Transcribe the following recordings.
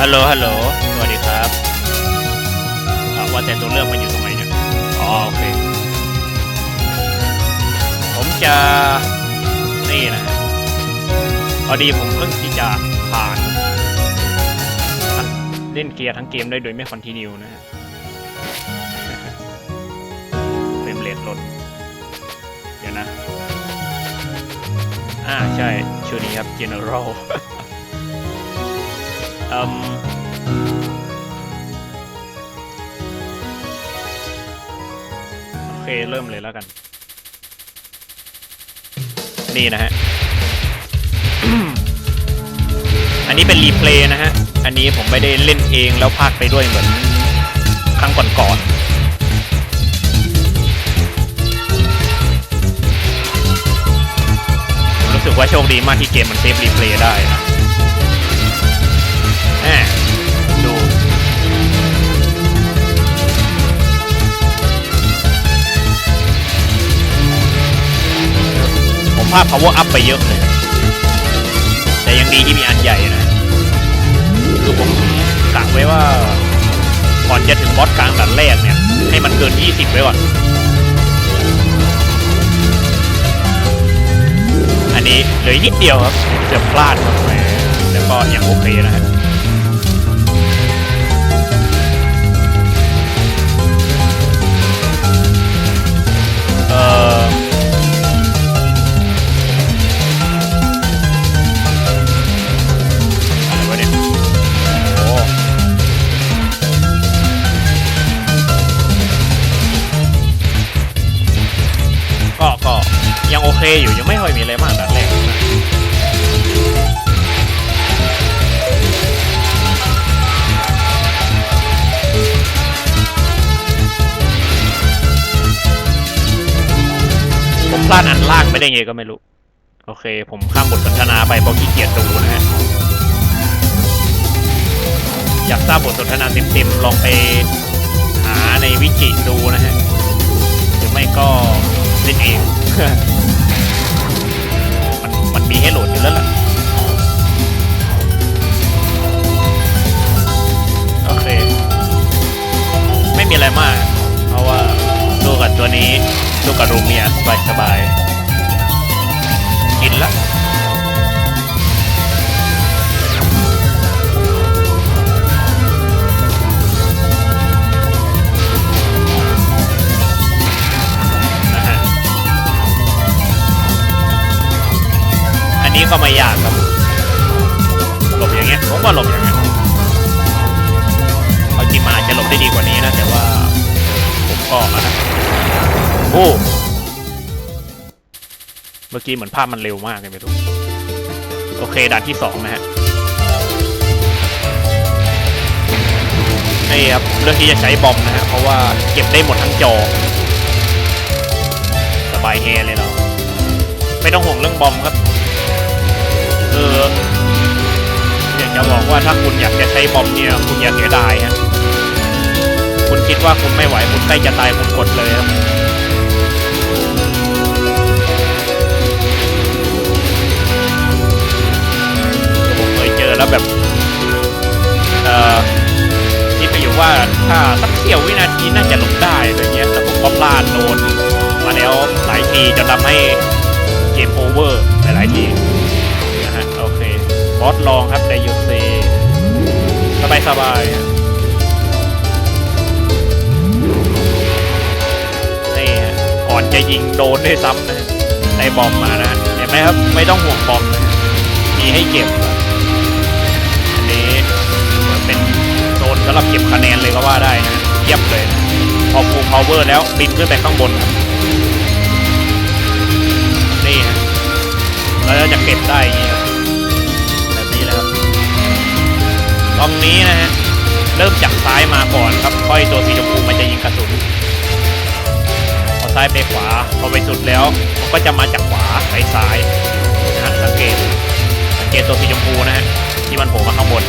ฮัลโหล ฮัลโหล สวัสดีครับอ่าว่าแต่ตัวเรื่องมันอยู่ตรงไหนเนี่ย อ๋อ โอเค ผมจะ นี่นะพอดีผมเพิ่งที่จะผ่าน เล่นเกียร์ทั้งเกมได้โดยไม่คอนติเนียนะฮะเฟรมเรทลด เดี๋ยวนะ อ่า ใช่ชื่อนี้ครับ General อืม โอเค เริ่มเลยแล้วกัน นี่นะฮะ อันนี้เป็นรีเพลย์นะฮะ อันนี้ผมไม่ได้เล่นเองแล้วพากไปด้วยเหมือนครั้งก่อนๆรู้สึกว่าโชคดีมากที่เกมมันเซฟรีเพลย์ได้นะ ภาพาก power up ไปเยอะเลย แต่ยังดีที่มีอันใหญ่นะคือผมกะไว้ว่า ก่อนจะถึงบอสกลางด่านแรกเนี่ย ให้มันเกิน 20 ไว้ก่อน อันนี้เหลือนิดเดียวครับเกือบพลาดครับแหมแล้วก็ยังโอเคนะฮะ ก็ไม่รู้ โอเค ผมข้ามบทสนทนาไปเพราะขี้เกียจดูนะฮะ อยากทราบบทสนทนาเต็มๆ ลองไปหาในวิกิดูนะฮะ หรือไม่ก็เล่นเอง มันมันมีให้โหลดอยู่แล้วล่ะ โอเค ไม่มีอะไรมาก เพราะว่าดูกับตัวนี้ดูกับรูเมียสบายๆกินละนะฮะอันนี้ก็ไม่ยากครับ หลบอย่างเงี้ย ผมก็หลบอย่างเงี้ยเอาจริงมันอาจจะหลบได้ดีกว่านี้นะ แต่ว่าผมก็นะโอ้ เมื่อกี้เหมือนภาพมันเร็วมากเลยไม่รู้ โอเคด่านที่สองนะฮะนี่ครับเรื่องที่จะใช้บอมนะฮะเพราะว่าเก็บได้หมดทั้งจอ สบายเฮเลยเราไม่ต้องห่วงเรื่องบอมครับคืออยากจะบอกว่าถ้าคุณอยากจะใช้บอมเนี่ยคุณอย่าเสียดายฮะ คุณคิดว่าคุณไม่ไหวคุณใกล้จะตายคุณกดเลยครับ แล้วแบบเอ่อคิดไปอยู่ว่าถ้าสักเสี้ยววินาทีน่าจะหลบได้อะไรเงี้ยแต่ผมก็พลาดโดนมาแล้วหลายทีจนทำให้เกมโอเวอร์หลายๆทีนะฮะโอเคบอสลองครับไดยูซีสบายสบายนี่ก่อนจะยิงโดนด้วยซ้ำนะฮะได้บอมมานะเห็นไหมครับไม่ต้องห่วงบอมนะมีให้เก็บ หรับเก็บคะแนนเลยก็ว่าได้นะเทียบเลยนะพอฟูลพาวเวอร์แล้วบินขึ้นไปข้างบนครับนี่ฮะเราจะเก็บได้อย่างนี้แบบนี้แหละครับตรงนี้นะฮะเริ่มจากซ้ายมาก่อนครับค่อยตัวสีชมพูมันจะยิงกระสุนพอซ้ายไปขวาพอไปสุดแล้วมันก็จะมาจากขวาไปซ้ายนะฮะสังเกตสังเกตตัวสีชมพูนะฮะที่มันโผล่มาข้างบน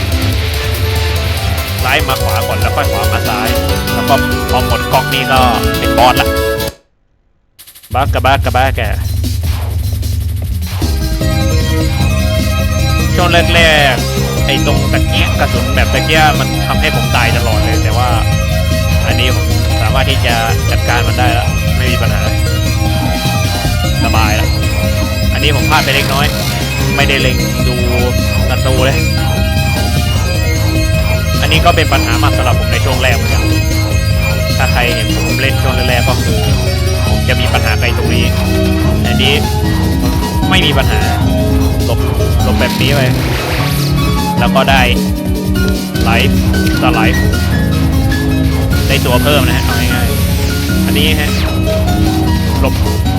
ซ้ายมาขวาก่อนแล้วค่อยขวามาซ้าย แล้วก็พอหมดกอกนี้ก็เป็นบอสละบ้ากะบ้ากะบ้าแกช่วงแรกๆไอ้ตรงตะเกียกกระสุนแบบตะเกียมันทำให้ผมตายตลอดเลย แต่ว่า อันนี้ผมสามารถที่จะจัดการมันได้แล้วไม่มีปัญหาสบายแล้วอันนี้ผมพลาดไปเล็กน้อย ไม่ได้เล็งดูศัตรูเลย นนี้ก็เป็นปัญหามากสำหรับผมในช่วงแรกเหมือนกันถ้าใครเห็นผมเล่นช่วงแรกๆก็คือ จะมีปัญหาไปตรงนี้ อันนี้ไม่มีปัญหาหลบหลบแบบนี้ไปแล้วก็ได้ไลฟ์สไลฟ์ได้ตัวเพิ่มนะฮะเอาง่ายๆอันนี้ฮะหลบ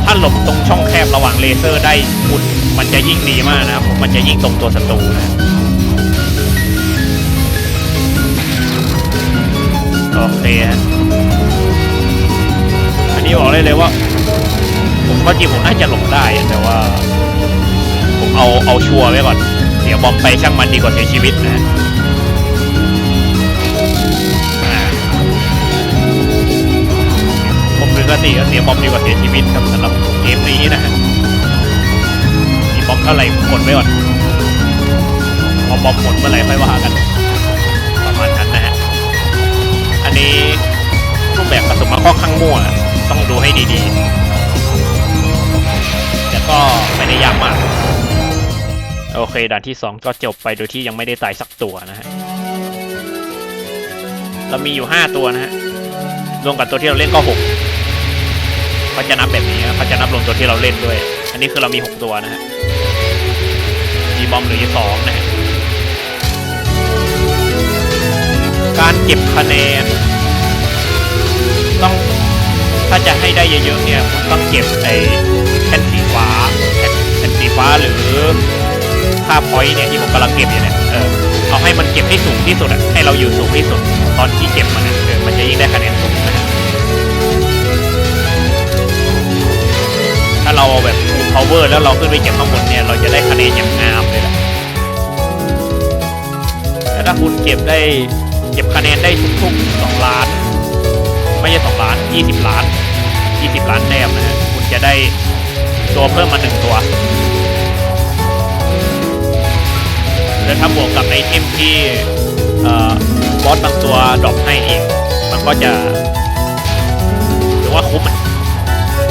ถ้าหลบตรงช่องแคบระหว่างเลเซอร์ได้คุณมันจะยิ่งดีมากนะครับผมมันจะยิ่งตรงตัวศัตรูนะ โอเคฮะอันนี้บอกเลยเลยว่า ผมว่าจริงผมน่าจะหลบได้แต่ว่า ผมเอาเอาชัวร์ไว้ก่อนเสียบอมไปช่างมันดีกว่าเสียชีวิตนะผมปกติก็เสียบอมดีกว่าเสียชีวิตครับสำหรับเกมนี้นะฮะมีบอมเท่าไหร่กดไว้ก่อนพอบอมหมดเมื่อไหร่ค่อยว่ากัน นี้รูปแบบกระสุนมันค่อนข้างมั่วต้องดูให้ดีๆ แต่ก็ไม่ได้ยากมาก โอเคด่านที่ 2 ก็จบไปโดยที่ยังไม่ได้ตายสักตัวนะฮะ เรามีอยู่ 5 ตัวนะฮะ รวมกับตัวที่เราเล่นก็6เขาจะนับแบบนี้เขาจะนับรวมตัวที่เราเล่นด้วย อันนี้คือเรามี 6 ตัวนะฮะมีบอมเหลืออยู่สองนะฮะการเก็บคะแนน ต้องถ้าจะให้ได้เยอะๆเนี่ยคุณต้องเก็บไอ้แผ่นสีฟ้าแผ่นแผ่นสีฟ้าหรือค่าพอยต์เนี่ยที่ผมกำลังเก็บอยู่เนี่ยเออเอาให้มันเก็บให้สูงที่สุดอะให้เราอยู่สูงที่สุดตอนที่เก็บมันเนี่ยเออมันจะยิ่งได้คะแนนสูงนะถ้าเราเอาแบบ power แล้วเราขึ้นไปเก็บข้างบนเนี่ยเราจะได้คะแนนอย่างงามเลยแหละแต่ถ้าคุณเก็บได้เก็บคะแนนได้ทุกๆ2ล้าน ไม่ใช่2ล้าน 20 ล้าน 20 ล้านแต้มนะฮะคุณจะได้ตัวเพิ่มมา 1 ตัว แล้วถ้าบวกกับไอเทมที่บอสบางตัวดรอปให้อีก มันก็จะถือว่าคุ้ม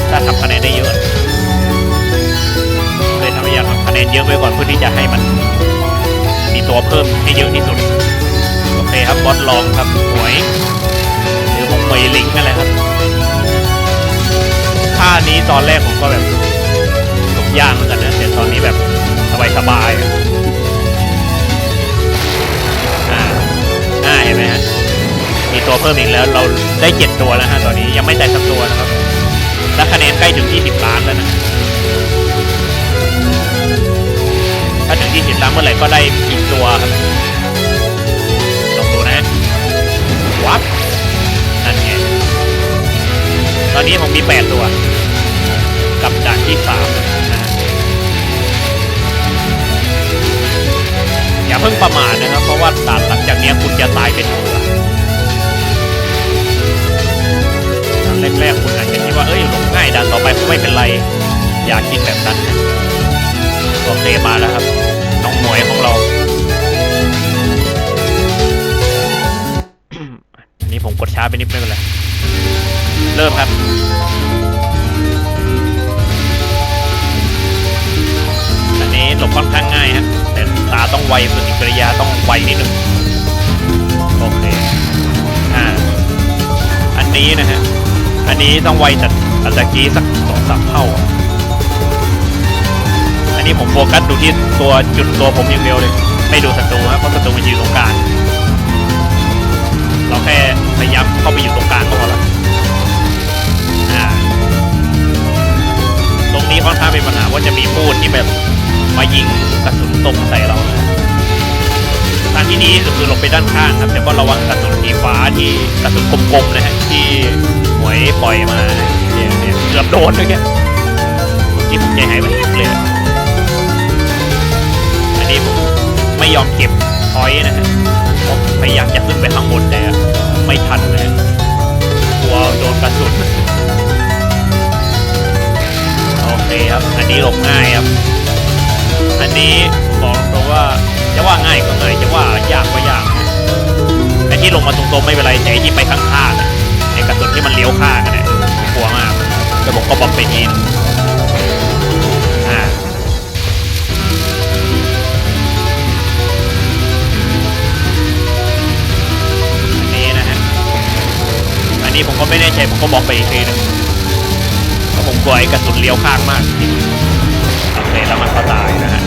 ถ้าทำคะแนนได้เยอะเลยทำให้อยากทำคะแนนเยอะไว้ก่อนเพื่อที่จะให้มันมีตัวเพิ่มให้เยอะที่สุด โอเคครับบอสลองครับหวย ยลิงก์นั่นแหละครับท่านี้ตอนแรกผมก็แบบหลบยากเหมือนกันนะแต่ตอนนี้แบบสบายๆอะอ่าอ่าเห็นไหมฮะมีตัวเพิ่มอีกแล้วเราได้เจ็ดตัวแล้วฮะตอนนี้ยังไม่ได้สักตัวนะครับ และคะแนนใกล้ถึง20ล้านแล้วนะถ้าถึง20ล้านเมื่อไหร่ก็ได้อีกตัวครับ อนนี้ผมมี 8 ตัว กับด่านที่3นะฮะอย่าเพิ่งประมาทนะครับ เพราะว่าด่านหลังจากนี้คุณจะตายเป็นตัวด่านแรกๆคุณอาจจะคิดว่าเอ้ยหลงง่ายด่านต่อไปคงไม่เป็นไร อย่าคิดแบบนั้นนะโอเคมาแล้วครับน้องหมวยของเราอันนี้ผมกดช้าไปนิดไม่เป็นไร เริ่มครับอันนี้หลบค่อนข้างง่ายฮะแต่ตาต้องไวปฏิกิริยาต้องไวนิดนึงโอเคอ่าอันนี้นะฮะอันนี้ต้องไวจากอันตะกี้สักสองสามเท่าอันนี้ผมโฟกัสดูที่ตัวจุดตัวผมอย่างเดียวเลย ไม่ดูศัตรูครับเพราะศัตรูมันยู่ตรงกลางเราแค่พยายามเข้าไปอยู่ตรงกลางก็พอละ นี้ค่อนข้างเป็นปัญหาว่าจะมีพูดที่แบบมายิงกระสุนตรงใส่เรานะทางที่ดีที่สุดคือลบไปด้านข้างครับ แต่ก็ระวังกระสุนสีฟ้าที่กระสุนกลมๆนะฮะที่หวยปล่อยมาเนี่ยเนี่ยเกือบโดนเลยแกที่ผมใจหายไปเลยอันนี้ผมไม่ยอมเก็บพอยนะฮะผมพยายามจะขึ้นไปข้างบนแต่ไม่ทันนะกลัวโดนกระสุน โอเคครับ อันนี้หลบง่ายครับ อันนี้บอกตรงว่าจะว่าง่ายก็ง่ายจะว่ายากก็ยากนะไอ้ที่ลงมาตรงๆไม่เป็นไรแต่ที่ไปข้างๆอะไอ้กระสุนที่มันเลี้ยวข้างกันเนี่ยกลัวมากแต่ผมก็บอมไปทีนงอ่าอันนี้นะฮะอันนี้ผมก็ไม่แน่ใจผมก็บอกไปอีกทีนึง ผมกลัวไอ้กระสุนเลี้ยวข้างมากโอเคแล้วมันก็ตายนะฮะ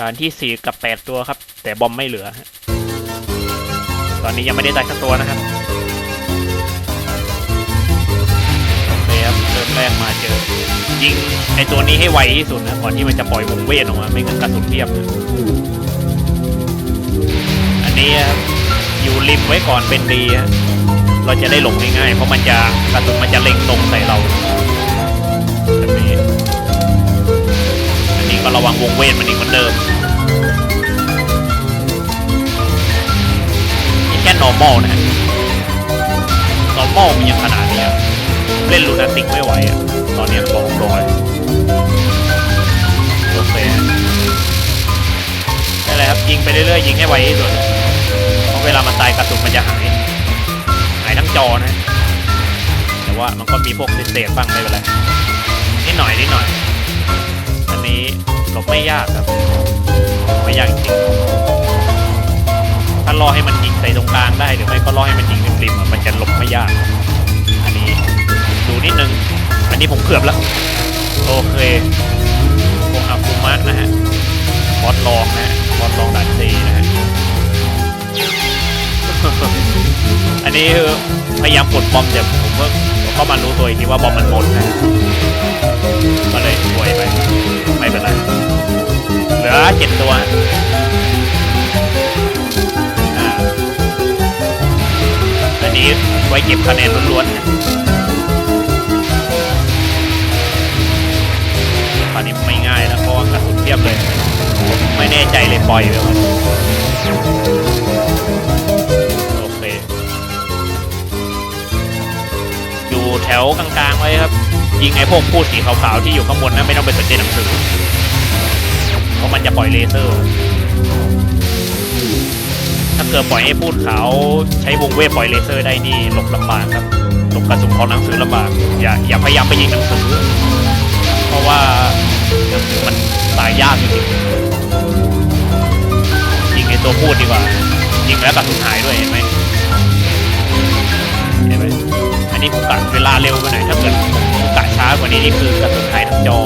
ด่านที่สี่กับแปดตัวครับ แต่บอมไม่เหลือ ตอนนี้ยังไม่ได้ตายสักตัวนะครับโอเคครับเริ่มแรกมาเจอ ยิงไอ้ตัวนี้ให้ไวที่สุดนะก่อนที่มันจะปล่อยวงเวทออกมาไม่งั้นกระสุนเทียบนะอันนี้ครับอยู่ริมไว้ก่อนเป็นดีฮะ เราจะได้หลงง่ายๆเพราะมันจะกระสุนมันจะเล็งตรงใส่เราแบบนี้อันนี้ก็ระวังวงเวทมันอีกเหมือนเดิมนี่แค่ normal นะ normal มันยังขนาดนี้เล่นลูนาติกไม่ไหวอะตอนนี้บอกตรงเลยโอเคได้เลยครับยิงไปเรื่อยๆยิงให้ไวที่สุดเพราะเวลามันตายกระสุนมันจะหาย ทั้งจอนะ แต่ว่ามันก็มีพวกเศษๆบ้างไม่เป็นไรนิดหน่อยนิดหน่อย อันนี้หลบไม่ยากครับ ไม่ยากจริงถ้ารอให้มันยิงใส่ตรงกลางได้หรือไม่ก็รอให้มันยิงริมๆมันจะหลบไม่ยาก อันนี้ดูนิดนึง อันนี้ผมเกือบแล้ว โอเคผมอาคุมะนะฮะบอสลองนะฮะบอสลองด่านซีนะฮะ อันนี้คือพยายามกดบอมแต่ผมก็ผมก็มารู้ตัวอีกทีว่าบอมมันหมดนะก็เลยป่วยไปไม่เป็นไรเหลือเจ็ดตัวอันนี้ไว้เก็บคะแนนล้วนๆนะคราวนี้ไม่ง่ายแล้วเพราะว่ากระสุนเทียบเลย ไม่แน่ใจเลยปล่อยไปก่อน แถวกลางๆไว้ครับ ยิงไอ้พวกพูดสีขาวๆที่อยู่ข้างบนนะไม่ต้องไปสนใจหนังสือ เพราะมันจะปล่อยเลเซอร์ ถ้าเกิดปล่อยให้พูดขาวใช้วงเวทปล่อยเลเซอร์ได้นี่หลบลำบากครับหลบกระสุนของหนังสือลำบากอย่าอย่าพยายามไปยิงหนังสือ เพราะว่าหนังสือมันตายยากจริงๆยิงไอ้ตัวพูดดีกว่ายิงแล้วกระสุนหายด้วยเห็นไหม อันนี้ผมกะเวลาเร็วไปหน่อยถ้าเกิดผมกะช้ากว่านี้นี่คือกระสุนหายทั้งจอ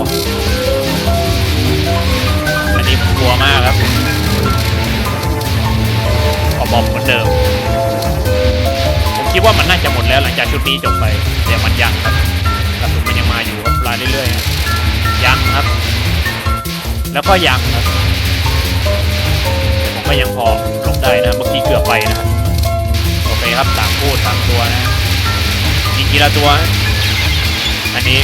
อันนี้ผมกลัวมากครับขอบอมเหมือนเดิม ผมคิดว่ามันน่าจะหมดแล้วหลังจากชุดนี้จบไป แต่มันยังครับกระสุนมันยังมาอยู่ครับลาเรื่อยๆยังครับ แล้วก็ยังครับผมก็ยังพอลบได้นะเมื่อกี้เกือบไปนะโอเคครับสามคู่สามตัวนะ ยิงทีละตัว อันนี้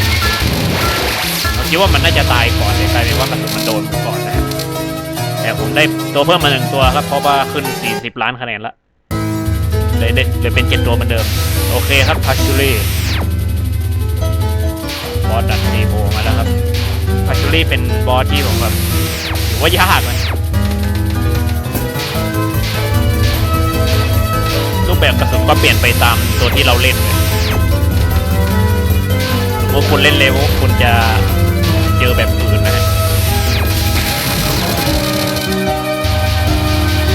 ผมคิดว่ามันน่าจะตายก่อนเลยกลายเป็นว่ากระสุนมันโดนผมก่อนนะแต่ผมได้ตัวเพิ่มมาหนึ่งตัวครับ เพราะว่าขึ้น 40 ล้านคะแนนละเลยได้เลยเป็นเจ็ดตัวเหมือนเดิม โอเคครับพาชูรี่บอสดันซีโผล่มาแล้วครับพาชูรี่เป็นบอสที่ผมแบบถือว่ายากนะรูปแบบกระสุนก็เปลี่ยนไปตามตัวที่เราเล่นเลย สมมติคุณเล่นเลเวลคุณจะเจอแบบอื่นนะฮะ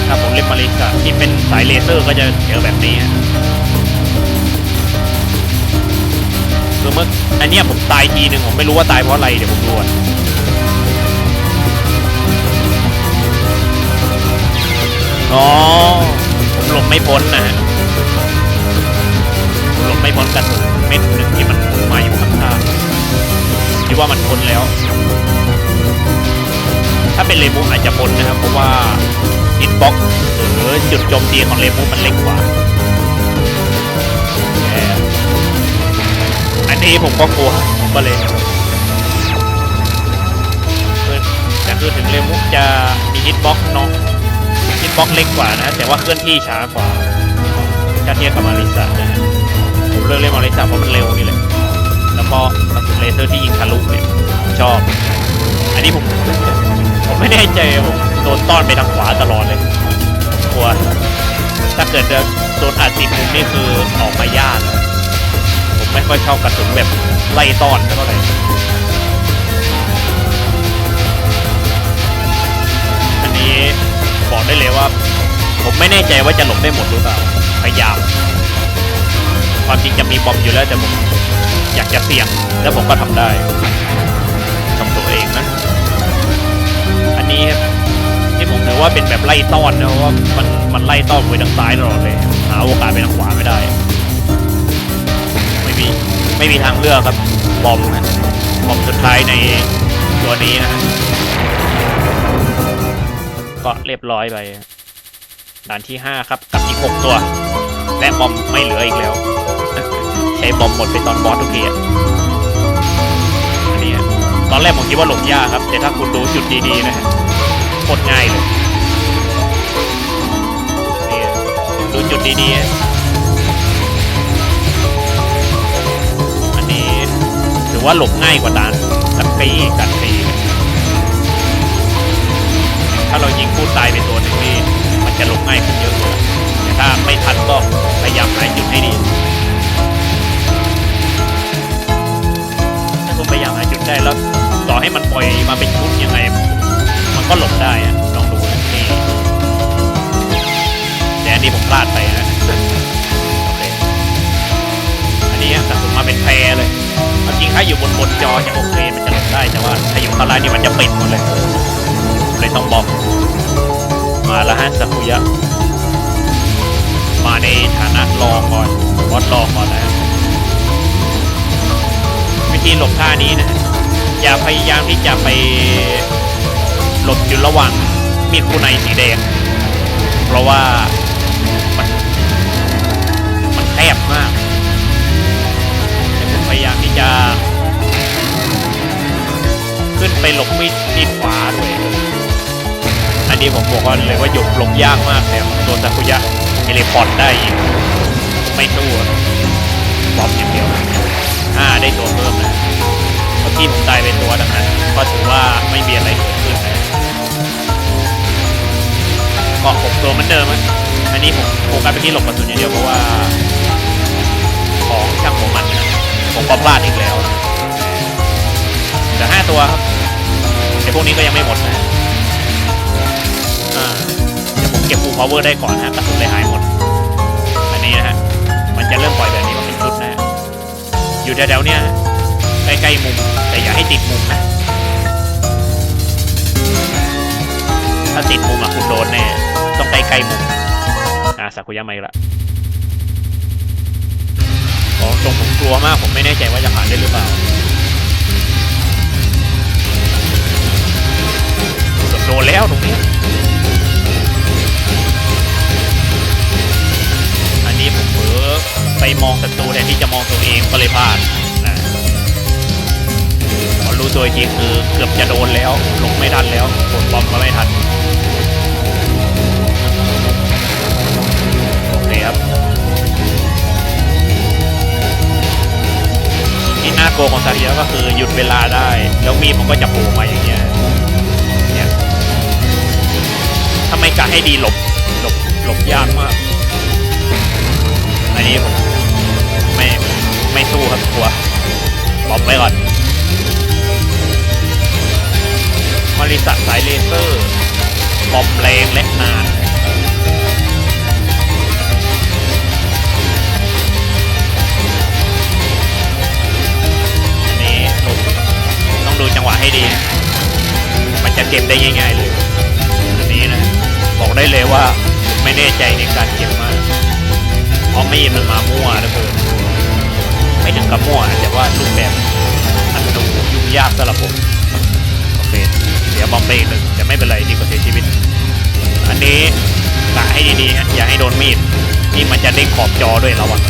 ถ้าผมเล่นมาริสาที่เป็นสายเลเซอร์ก็จะเจอแบบนี้ฮะคือเมื่ออันเนี้ยผมตายทีหนึ่งผมไม่รู้ว่าตายเพราะอะไรเดี๋ยวผมดูอ๋อผมหลบไม่พ้นนะฮะหลบไม่พ้นกระสุนเม็ดหนึ่งที่มันมาอยู่ ว่ามันพ้นแล้ว ถ้าเป็นเลมูอาจจะพ้นนะครับ เพราะว่าฮิตบ็อกหรือจุดโจมตีของเลมูมันเล็กกว่าอันนี้ผมก็กลัวผมก็เลยคือแต่คือถึงเลมูจะมีฮิตบ็อกเนาะฮิตบ็อกเล็กกว่านะ แต่ว่าเคลื่อนที่ช้ากว่าถ้าเทียบกับมาริสานะผมเลือกเล่นมาริสาเพราะมันเร็วนี่แหละ ก็กระสุนเลเซอร์ที่ยิงทะลุเนี่ยผมชอบ อันนี้ผมผมไม่แน่ใจผมโดนต้อนไปทางขวาตลอดเลยกลัวถ้าเกิดโดนอัดติดมุมนี่คือออกมายากผมไม่ค่อยชอบกระสุนแบบไล่ต้อนเท่าไหร่อันนี้บอกได้เลยว่า ผมไม่แน่ใจว่าจะหลบได้หมดหรือเปล่าพยายามความจริงจะมีบอมอยู่แล้วแต่ผม อยากจะเสี่ยง แล้วผมก็ทำได้กับตัวเองนะ อันนี้ที่ผมถือว่าเป็นแบบไล่ต้อนนะเพราะว่ามันมันไล่ต้อนไปทางซ้ายตลอดเลยหาโอกาสไปทางขวาไม่ได้ ไม่มีไม่มีทางเลือกครับบอมนะบอมสุดท้ายในตัวนี้นะก็เรียบร้อยไปด่านที่ 5 ครับ กับอีก 6 ตัว และบอมไม่เหลืออีกแล้ว ช้บอมหมดไปตอนบอสทุกทีอะอันนี้อะตอนแรกผมคิดว่าหลบยากครับ แต่ถ้าคุณดูจุดดีๆนะฮะโคตรง่ายเลยนี่อะดูจุดดีๆฮะอันนี้ถือว่าหลบง่ายกว่าด่านสักปีกันปีถ้าเรายิงพูดตายไปตัวหนึ่งนี่มันจะหลบง่ายขึ้นเยอะเลยแต่ถ้าไม่ทันก็พยายามหาจุดให้ดี ได้แล้วต่อให้มันปล่อยมาเป็นชุดยังไง มันก็หลบได้อะลองดูนี่แต่อันนี้ผมพลาดไปนะโอเคอันนี้กระสุนมาเป็นแพรเลยเอาจริงถ้าอยู่บนบนจอจะโอเคมันจะหลบได้แต่ว่าถ้าอยู่ข้างล่างนี่มันจะปิดหมดเลยเลยต้องบอกมาแล้วฮะสักุยะมาในฐานะรองก่อนบอสรองก่อนนะวิธีหลบท่านี้นะ อย่าพยายามที่จะไปหลบอยู่ระหว่างมีดคู่ในสีแดง เพราะว่ามันมันแคบมากแต่ผมพยายามที่จะ ขึ้นไปหลบมีดมีดขวาด้วยอันนี้ผมบอกว่าเลยว่าหยบหลบยากมากแถมโดนตะคุยะเทเลพอร์ตได้อีกไม่ตู้บอมอย่างเดียวอ่าได้ตัวเพิ่มนะ มื่อกี้ผมตายเป็นตัวดังนั้นก็ถือว่าไม่มีอะไรเกิดขึ้นนะก็หกตัวเหมือนเดิมอะอันนี้ผมโฟกัสไปที่หลบกระสุนอย่างเดียวเพราะว่า ของช่างของมันนะผมก็พลาดอีกแล้วนะเหลือห้าตัวครับแต่พวกนี้ก็ยังไม่หมดนะอ่าเดี๋ยวผมเก็บฟูลพาวเวอร์ได้ก่อนนะกระสุนเลยหายหมด อันนี้นะฮะมันจะเริ่มปล่อยแบบนี้มาเป็นชุดนะฮะอยู่แถวๆเนี้ยฮะ ใกล้ๆมุม แต่อย่าให้ติดมุมนะ ถ้าติดมุมอะคุณโดนแน่ ต้องใกล้ๆมุม อ่าสักุยะมาอีกละอ๋อตรงผมกลัวมาก ผมไม่แน่ใจว่าจะผ่านได้หรือเปล่าโดนแล้วตรงนี้ อันนี้ผมเผลอไปมองศัตรูแทนที่จะมองตัวเองก็เลยพลาด ตัวอีกทีคือเกือบจะโดนแล้วลงไม่ทันแล้วกดบอมก็ไม่ทันโอเคครับที่น่ากลัวของซาเรียก็คือหยุดเวลาได้ แล้วมีมันก็จะโผล่มาอย่างเงี้ยเนี่ยถ้าไม่กะให้ดีหลบหลบหลบยากมากอันนี้ผมไม่ไม่สู้ครับกลัวบอมไว้ก่อน มาริสัตสายเลเซอร์บอมแรงและนานอันนี้ดูต้องดูจังหวะให้ดี มันจะเก็บได้ง่ายๆเลยอันนี้นะ บอกได้เลยว่าไม่แน่ใจในการเก็บมากเพราะมีดมันมามั่วเหลือนไม่ถึงกับมั่วแต่ว่ารูปแบบมันดูยุ่งยากสำหรับผม เสียบอมไปอีกหนึ่งแต่ไม่เป็นไรดีกว่าเสียชีวิต อันนี้กะให้ดีๆฮะอย่าให้โดนมีดนี่มันจะเด้งขอบจอด้วยระวัง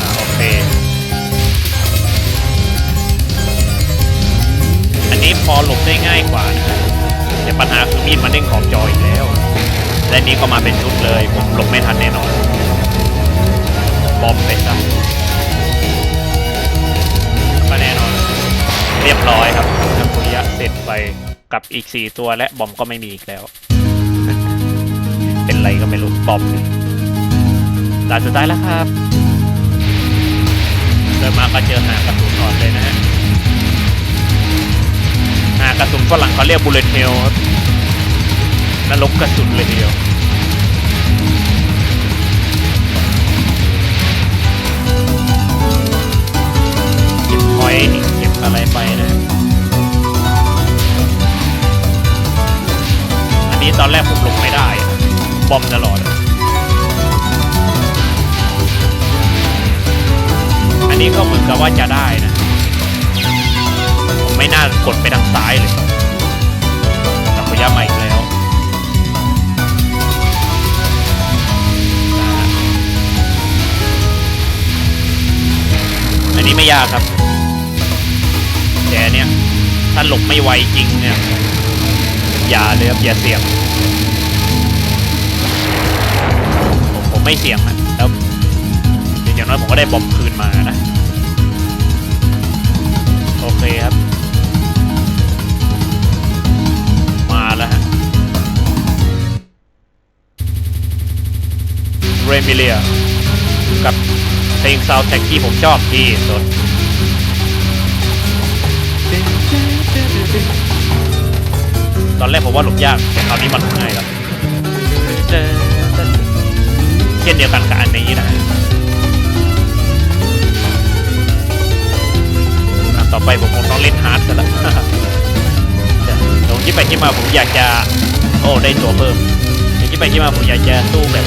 อ่าโอเค อันนี้พอหลบได้ง่ายกว่านะแต่ปัญหาคือมีดมันเด้งขอบจออีกแล้ว และนี้ก็มาเป็นชุดเลยผมหลบไม่ทันแน่นอน บอมไปซะ เรียบร้อยครับทางคุยะเซร็จไปกับอีกสี่ตัวและบอมก็ไม่มีอีกแล้ว เป็นไรก็ไม่รู้บอมเนี่ยด่าสุดท้ายแล้วครับเดินมาก็เจอหากระสุนอ่อนเลยนะฮะหากระสุนฝรั่งเขาเรียกบุลเลตเฮลครับนรกกระสุนเลยทีเดียวเก็บพอย อะไรไปนะอันนี้ตอนแรกผมลงไม่ได้บอมตลอด อันนี้ก็เหมือนกับว่าจะได้นะ ผมไม่น่ากดไปทางซ้ายเลยแต่พยายามใหม่อีกแล้วอันนี้ไม่ยากครับ ถ้าหลบไม่ไวจริงเนี่ย อย่าเลยครับอย่าเสี่ยง ผมผมไม่เสี่ยงนะแล้วอย่างน้อยผมก็ได้บอมคืนมานะ โอเคครับ มาแล้วฮะเรมิเลียกับเพลงซาวด์แท็กที่ผมชอบที่สุด อนแรกผมว่าหลบยากแต่คราวนี้มันหลบง่ายแล้วเช่นเดียวกันกับอันนี้นะอันต่อไปผมคงต้องเล่นฮาร์ดซะแล้วตรงที่ไปที่มาผมอยากจะ โอ้ได้ตัวเพิ่มแต่ที่ไปที่มาผมอยากจะสู้แบบ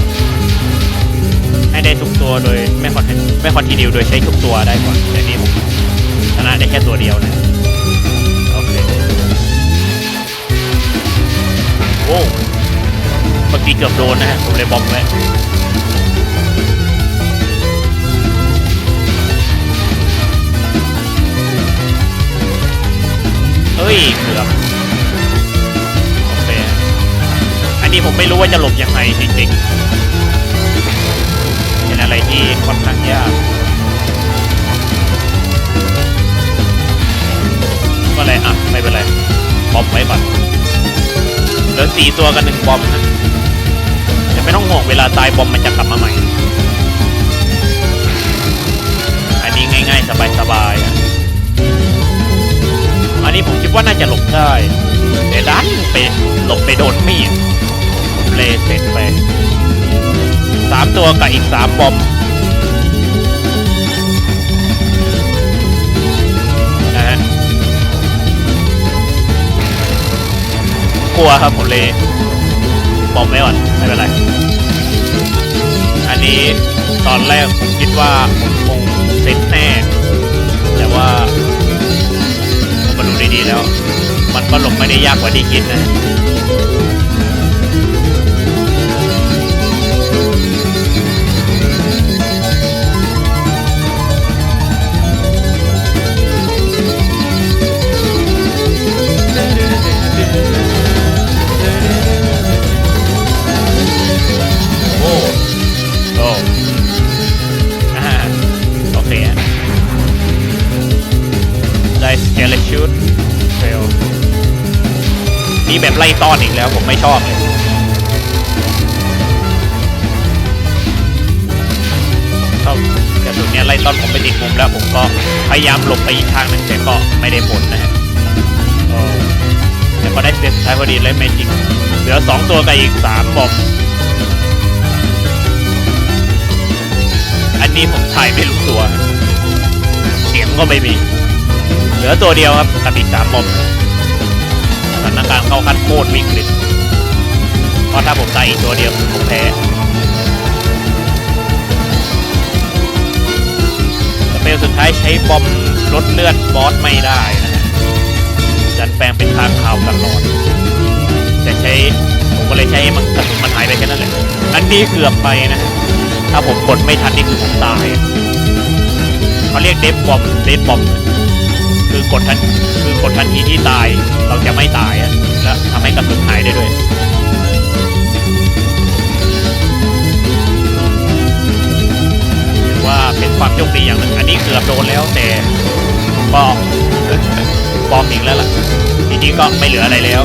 ให้ได้ทุกตัวโดยไม่คอนไม่คอนติเนียโดยใช้ทุกตัวได้ก่อนแต่นี่ผมชนะได้แค่ตัวเดียวนะ โอ้เมื่อกี้เกือบโดนนะฮะผมเลยบอมไว้เฮ้ยเกือบโอเคอันนี้ผมไม่รู้ว่าจะหลบยังไงจริงๆเป็นอะไรที่ค่อนข้างยากก็เลยอะไม่เป็นไรบอมไว้ก่อน ลือสี่ตัวกันหนึ่งบอมนะแต่ไม่ต้องห่วงเวลาตายบอมมันจะกลับมาใหม่ อันนี้ง่าย ๆ สบายๆอะอันนี้ผมคิดว่าน่าจะหลบได้แต่ดันไปหลบไปโดนมีดผมเลยเสร็จไปสามตัวกับอีกสามบอม กลัวครับผมเลยบอกไม่ก่อนไม่เป็นไร อันนี้ตอนแรกผมคิดว่าผมคงเซ็ตแน่ แต่ว่าผมมาดูดีๆแล้ว มันก็หลบไม่ได้ยากกว่าที่คิดนะ ไล่ต้อนอีกแล้วผมไม่ชอบเลยเข้ากระสุนเนี่ยไล่ต้อนผมไปติดมุมแล้ว ผมก็พยายามหลบไปอีกทางหนึ่งแต่ก็ไม่ได้ผลนะฮะแต่ก็ได้เซตท้ายพอดีเลยไม่จริงเหลือสองตัวกับอีกสามบอมอันนี้ผมถ่ายไม่รู้ตัว เสียงก็ไม่มี เหลือตัวเดียวครับกับอีกสามบอมานการณ์เข้าขั้นโคตรวิกฤต เพราะถ้าผมตายอีกตัวเดียวผมแพ้สเปลสุดท้ายใช้บอมลดเลือดบอสไม่ได้นะฮะดันแปลงเป็นทางข่าวตลอดจะใช้ผมก็เลยใช้มันกระสุนมันหายไปแค่นั้นแหละอันนี้เกือบไปนะ ถ้าผมกดไม่ทันนี่คือผมตายเขาเรียกเดฟบอมเดฟบอม กดทันคือกดทันทีที่ตายเราจะไม่ตายและทำให้กระสุนหายได้ด้วยถือว่าเป็นความโชคดีอย่างหนึ่งอันนี้เกือบโดนแล้วแต่ก็บอมอีกแล้วล่ะทีนี้ก็ไม่เหลืออะไรแล้ว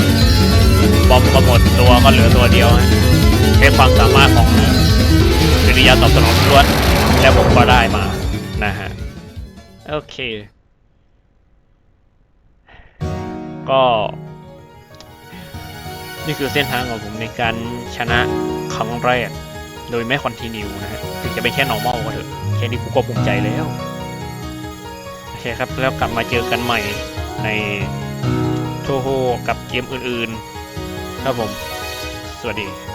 บอมก็หมดตัวก็เหลือตัวเดียวฮะใช้ความสามารถของกิริยาตอบสนองล้วนแล้วผมก็ได้มานะฮะโอเค ก็นี่คือเส้นทางของผมในการชนะครั้งแรก โดยไม่คอนติเนียนะฮะถึงจะเป็นแค่ normal ก็เถอะแค่นี้กูก็ภูมิใจแล้วโอเคครับ แล้วกลับมาเจอกันใหม่ในโทโฮกับเกมอื่นๆ ครับผม สวัสดี